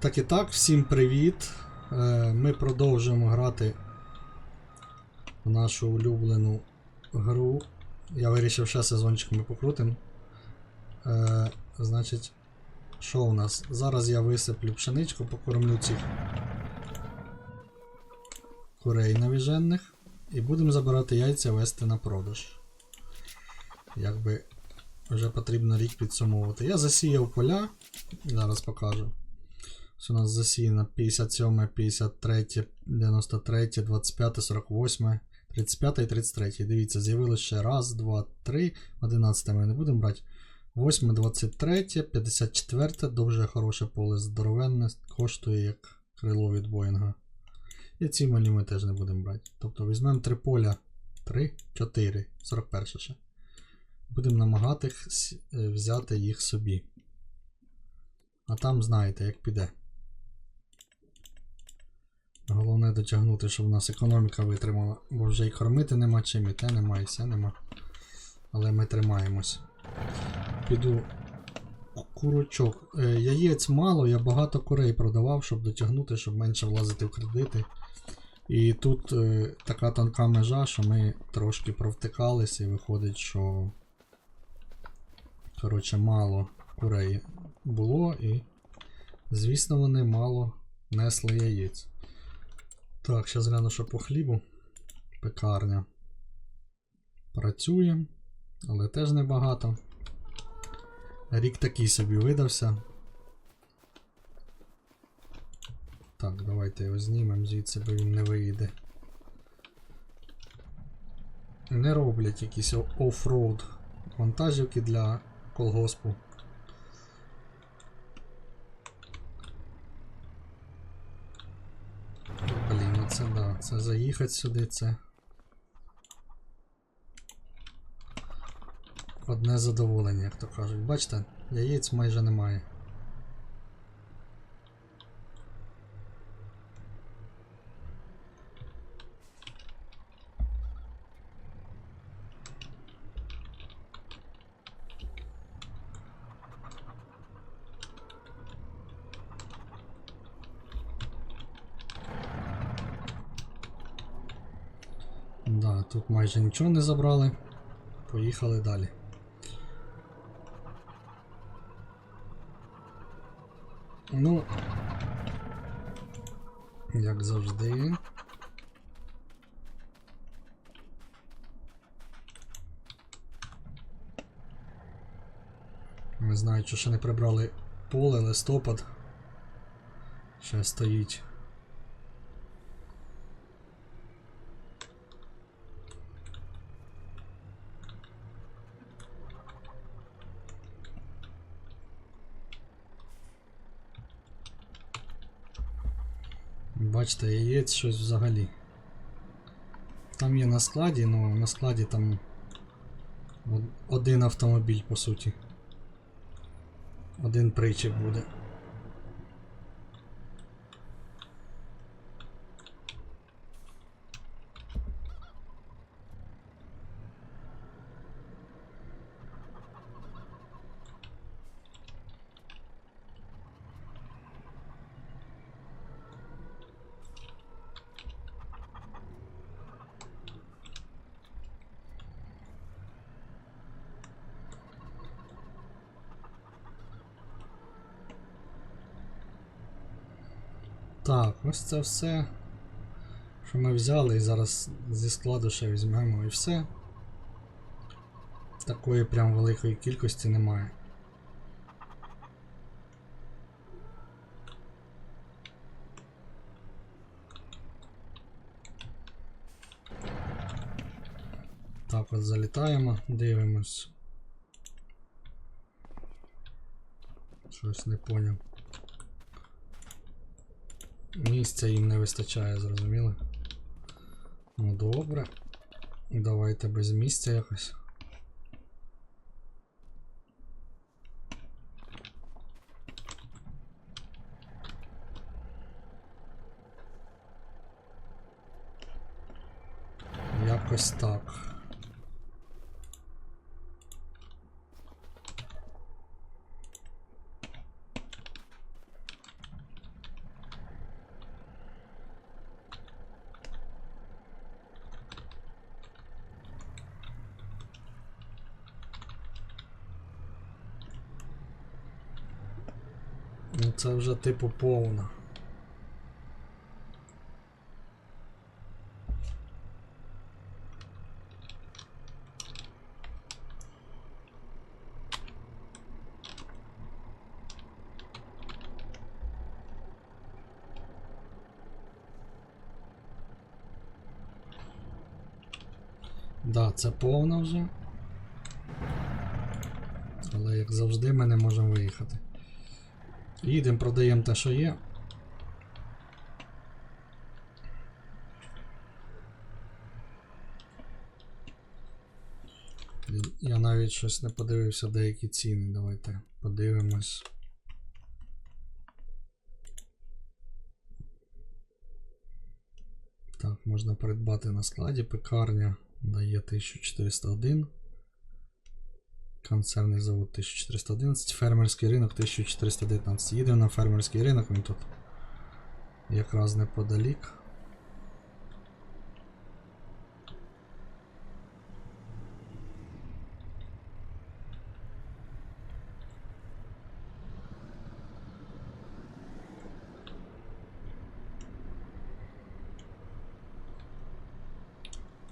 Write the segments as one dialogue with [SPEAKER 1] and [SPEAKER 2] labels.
[SPEAKER 1] Так і так, всім привіт. Е, Ми продовжуємо грати в нашу улюблену гру. Я вирішив ще сезончик ми покрутимо. Е, Значить, що у нас? Зараз я висиплю пшеничку, покормлю цих курей навіжених. І будемо забирати яйця вести на продаж. Якби вже потрібно рік підсумовувати. Я засіяв поля, зараз покажу. Ось у нас засіяно 57, 53, 93, 25, 48, 35 і 33. Дивіться, з'явилося ще раз, два, три. 11 ми не будемо брати. 8, 23, 54, дуже хороше поле здоровенне, коштує як крило від Боїнга. І ці малі ми теж не будемо брати. Тобто візьмемо три поля. 3, 4, 41 ще. Будемо намагатись е, взяти їх собі. А там знаєте, як піде. Головне дотягнути, щоб у нас економіка витримала, бо вже і кормити нема чим, і те нема, і все нема. Але ми тримаємось. Піду курочок. Е, яєць мало, я багато курей продавав, щоб дотягнути, щоб менше влазити в кредити. І тут е, така тонка межа, що ми трошки провтикалися, і виходить, що. Коротше, мало курей було, і, звісно, вони мало несли яєць. Так, зараз гляну, що по хлібу. Пекарня. Працює, але теж небагато. Рік такий собі видався. Так, давайте його знімемо звідси, бо він не вийде. Не роблять якісь оффроуд вантажівки для колгоспу. Блін, ну це да, це заїхати сюди, це. Одне задоволення, як то кажуть. Бачите, яєць майже немає. Да, тут майже нічого не забрали. Поїхали далі. Ну, як завжди. Не знаю, чи ще не прибрали поле, листопад. Ще стоїть. Бачите, яєць щось взагалі. Там є на складі, але на складі там один автомобіль по суті. Один причіп буде. Так, ось це все, що ми взяли і зараз зі складу ще візьмемо і все. Такої прям великої кількості немає. Так от залітаємо, дивимось. Щось не поняв. Місця їм не вистачає, зрозуміло. Ну добре. Давайте без місця якось. Якось так. Це вже типу повна. Да, це повна вже. Але як завжди ми не можемо виїхати. Їдемо, продаємо те, що є. Я навіть щось не подивився деякі ціни. Давайте подивимось. Так, можна придбати на складі. Пекарня дає 1401. Концерний завод 1411, фермерський ринок 1419. Їдемо на фермерський ринок, він тут якраз неподалік.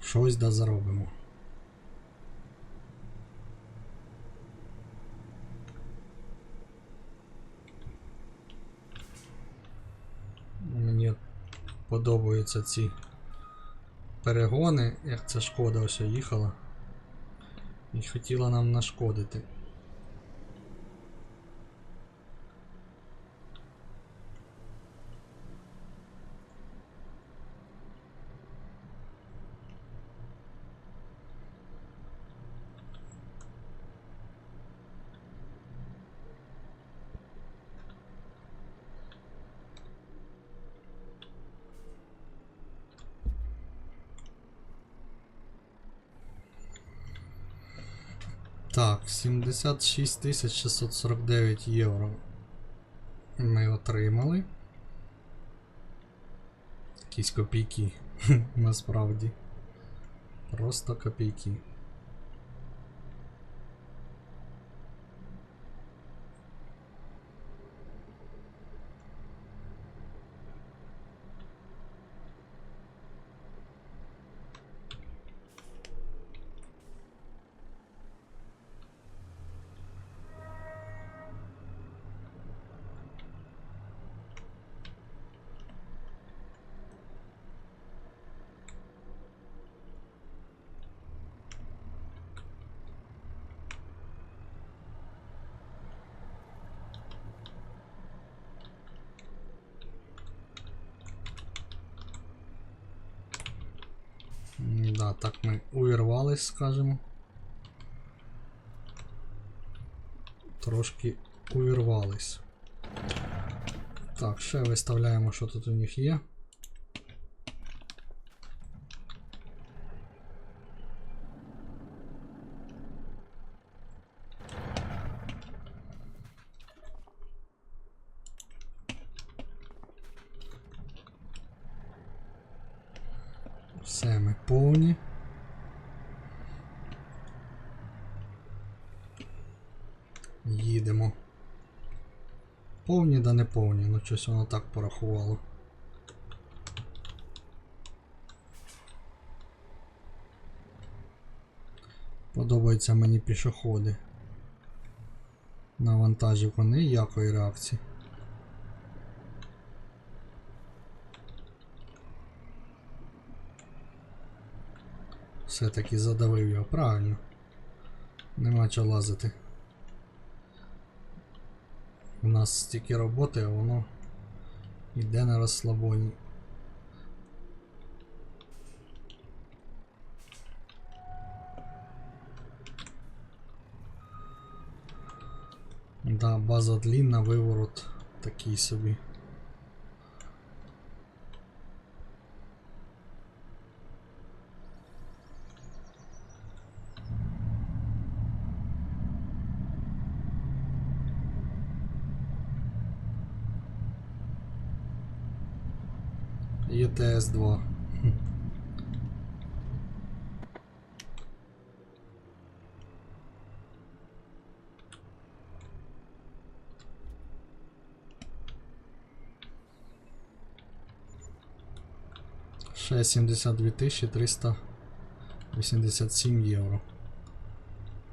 [SPEAKER 1] Щось да заробимо. Мені подобаються ці перегони, як це шкода ось їхала. І хотіла нам нашкодити. Так, 76 649 євро ми отримали. Якісь копійки, насправді. Просто копійки. Так ми увірвались, скажімо. Трошки увірвались. Так, ще виставляємо, що тут у них є. Все, ми повні. Їдемо. Повні да не повні, ну щось воно так порахувало. Подобаються мені пішоходи. На вантажівку ніякої реакції. Все-таки задавив його правильно. Нема чого лазити. У нас стільки роботи, а воно йде на розслабоні. Да, база длинна, виворот такий собі. ТС-2. Ще 72 тисячі 387 євро.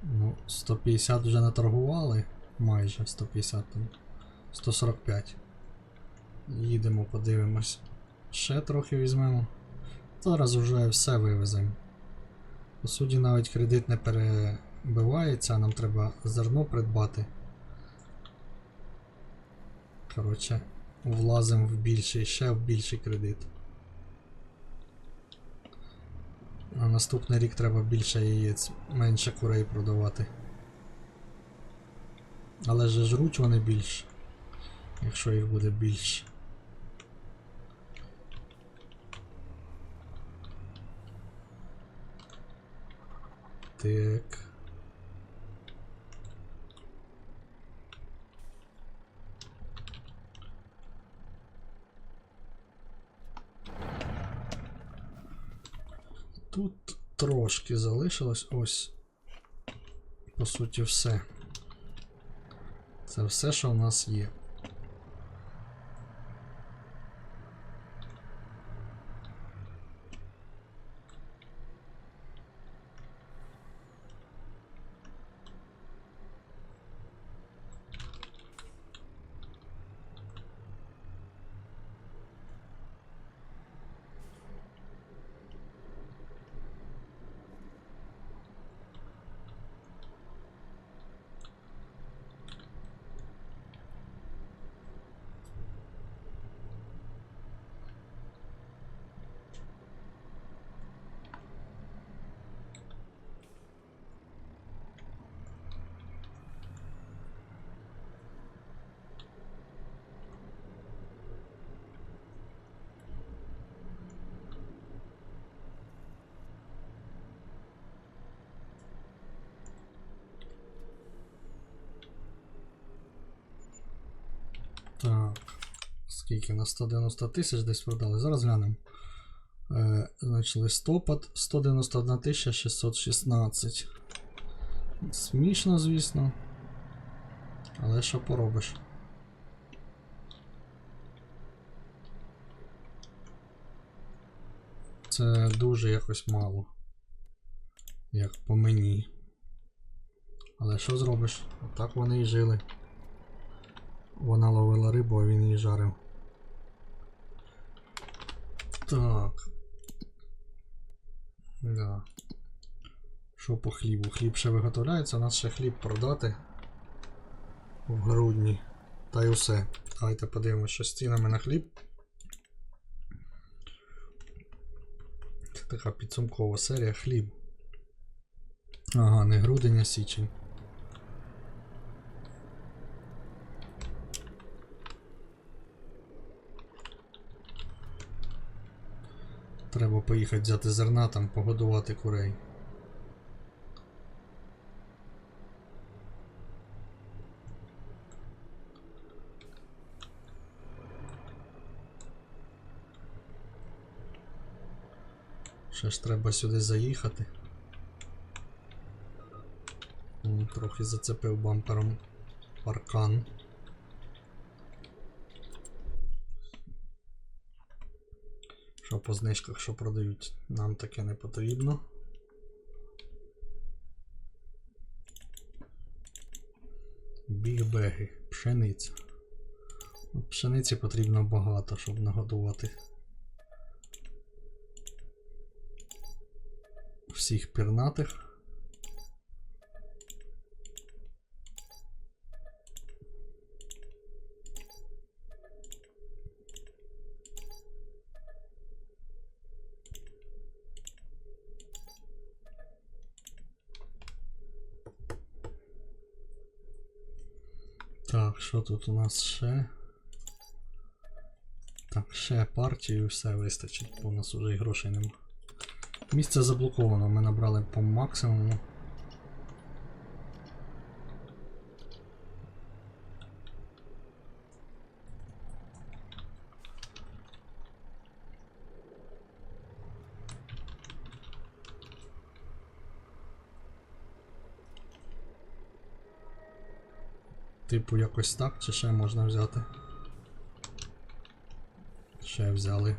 [SPEAKER 1] Ну, 150 вже наторгували, майже 150 145. Їдемо, подивимось. Ще трохи візьмемо. Зараз вже все вивеземо. По суті, навіть кредит не перебивається, нам треба зерно придбати. Коротше, влазимо в більший, ще в більший кредит. На наступний рік треба більше яєць, менше курей продавати. Але ж жруть вони більше, якщо їх буде більше. Так. Тут трошки залишилось ось. По суті, все. Це все, що у нас є. Так. Скільки на 190 тисяч десь продали. Зараз глянемо. Е, значить, листопад 191 616. Смішно, звісно. Але що поробиш? Це дуже якось мало. Як по мені. Але що зробиш? Отак вони і жили. Вона ловила рибу, а він її жарив. Так. Да. Що по хлібу? Хліб ще виготовляється, у нас ще хліб продати в грудні. Та й усе. Давайте подивимося, що з цінами на хліб. Це така підсумкова серія хліб. Ага, не грудень, а січень. Треба поїхати взяти зерна там, погодувати курей. Ще ж треба сюди заїхати. Трохи зацепив бампером паркан. Що по знижках, що продають, нам таке не потрібно. Бігбеги, пшениця. Ну, Пшениці потрібно багато, щоб нагодувати всіх пірнатих. Так, що тут у нас ще? Так, ще партію, все вистачить, бо у нас вже і грошей нема. Місце заблоковано, ми набрали по максимуму. типу якось так, чи ще можна взяти. Ще взяли.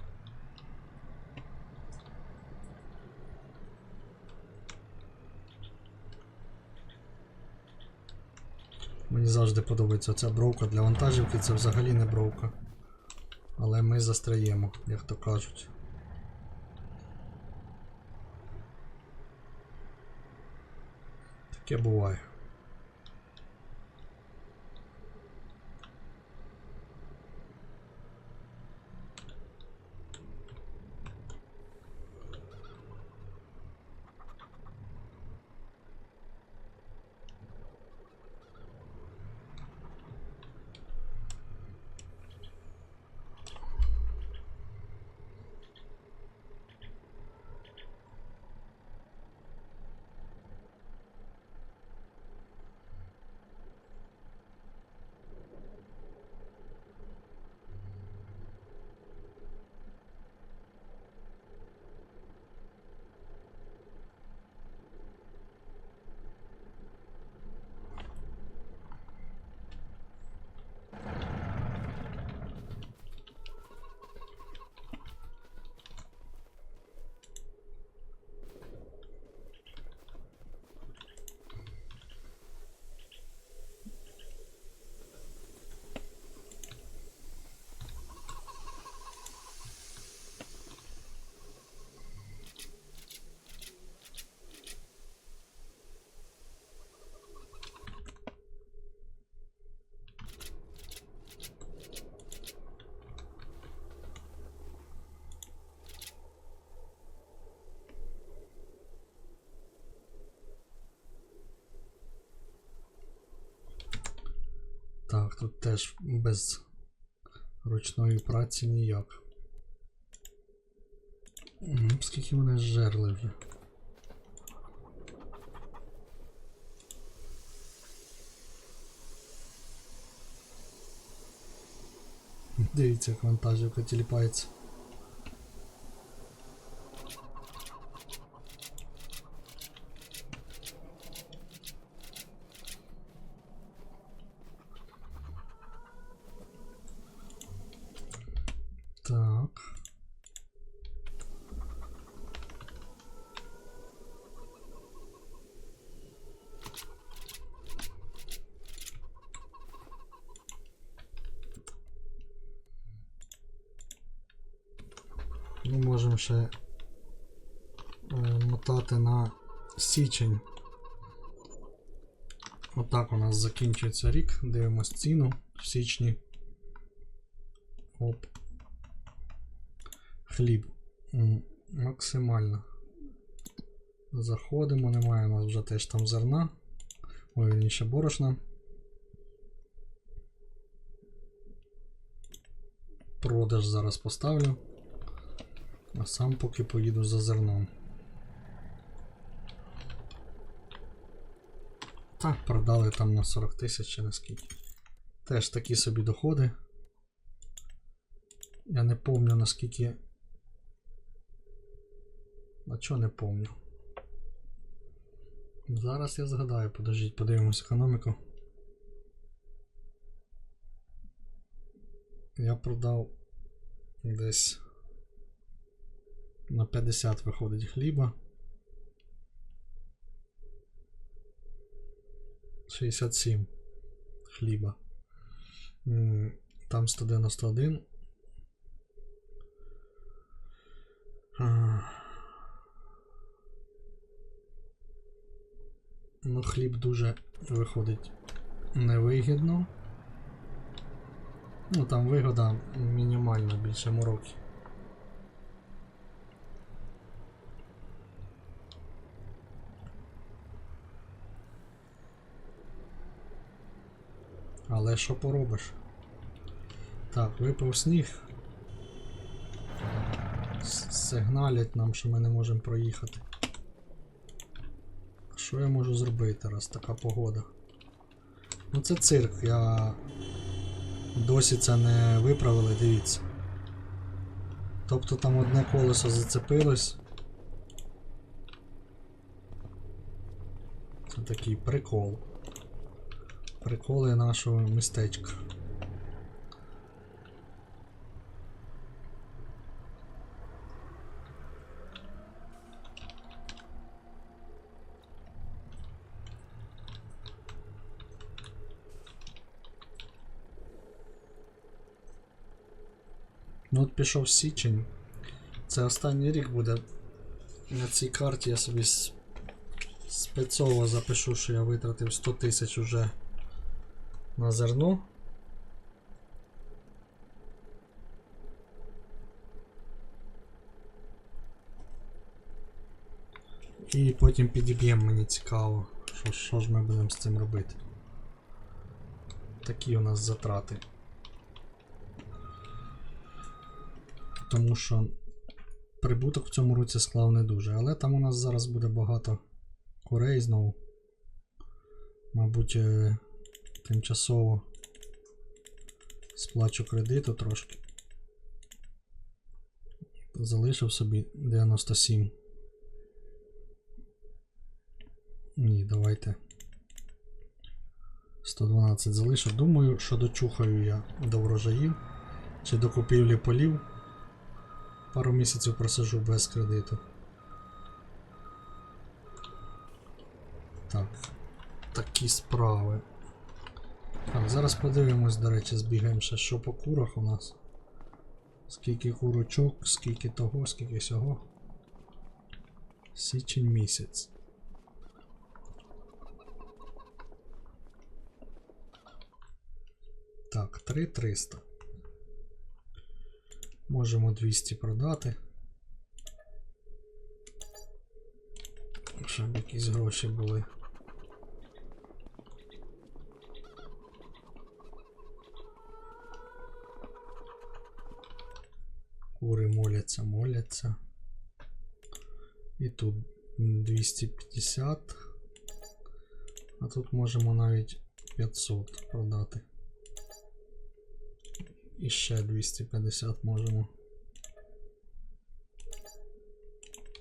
[SPEAKER 1] Мені завжди подобається ця бровка для вантажівки, це взагалі не броука. Але ми застряємо, як то кажуть. Таке буває. Тут теж без ручної праці ніяк. Скільки вони жерли вже. Дивіться, як вантажівка тіліпається. Так. Можемо ще е, мотати на січень. Отак у нас закінчується рік. Дивимось ціну в січні. Оп. Хліб. Максимально. Заходимо, немає у нас вже теж там зерна. Ой, вірніше борошна. Продаж зараз поставлю. А сам поки поїду за зерном. Так, продали там на 40 тисяч чи наскільки. Теж такі собі доходи. Я не помню наскільки. А чого не помню? Зараз я згадаю, подождіть, подивимось економіку. Я продав десь на 50 виходить хліба. 67 хліба. Там 191. А. Ну, хліб дуже виходить невигідно. Ну, там вигода мінімальна більше мороки. Але що поробиш? Так, випав сніг. Сигналять нам, що ми не можемо проїхати. Що я можу зробити, раз така погода? Ну це цирк, я досі це не виправили, дивіться. Тобто там одне колесо зацепилось. Це такий прикол приколи нашого містечка. Ну от пішов січень. Це останній рік буде. На цій карті я собі спецово запишу, що я витратив 100 тисяч уже на зерно. І потім підіб'ємо, мені цікаво, що, що ж ми будемо з цим робити. Такі у нас затрати. Тому що прибуток в цьому році склав не дуже. Але там у нас зараз буде багато курей знову. Мабуть, е, тимчасово сплачу кредиту трошки. Залишив собі 97. Ні, давайте. 112 залишу. Думаю, що дочухаю я до врожаїв чи до купівлі полів. Пару місяців просижу без кредиту. Так. Такі справи. Так, зараз подивимось, до речі, збігаємо ще, що по курах у нас. Скільки курочок, скільки того, скільки сього. Січень місяць. Так, 3300. Можемо 200 продати. Щоб якісь гроші були. Кури моляться, моляться. І тут 250. А тут можемо навіть 500 продати. І ще 250 можемо.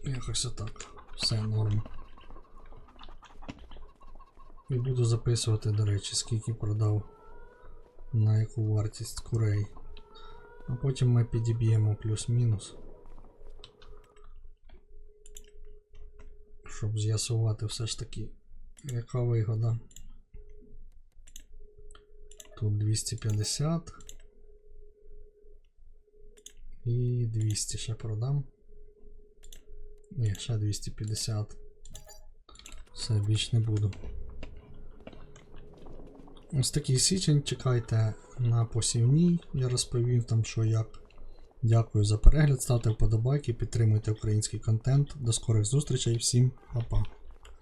[SPEAKER 1] Якось отак. Все норм. І буду записувати, до речі, скільки продав на яку вартість курей. А потім ми підіб'ємо плюс-мінус. Щоб з'ясувати все ж таки, яка вигода. Тут 250. І 200 ще продам. Ні, ще 250. Все, більш не буду. Ось такий січень. Чекайте на посівній. Я розповів там, що як. Дякую за перегляд. Ставте вподобайки, підтримуйте український контент. До скорих зустрічей. Всім па-па.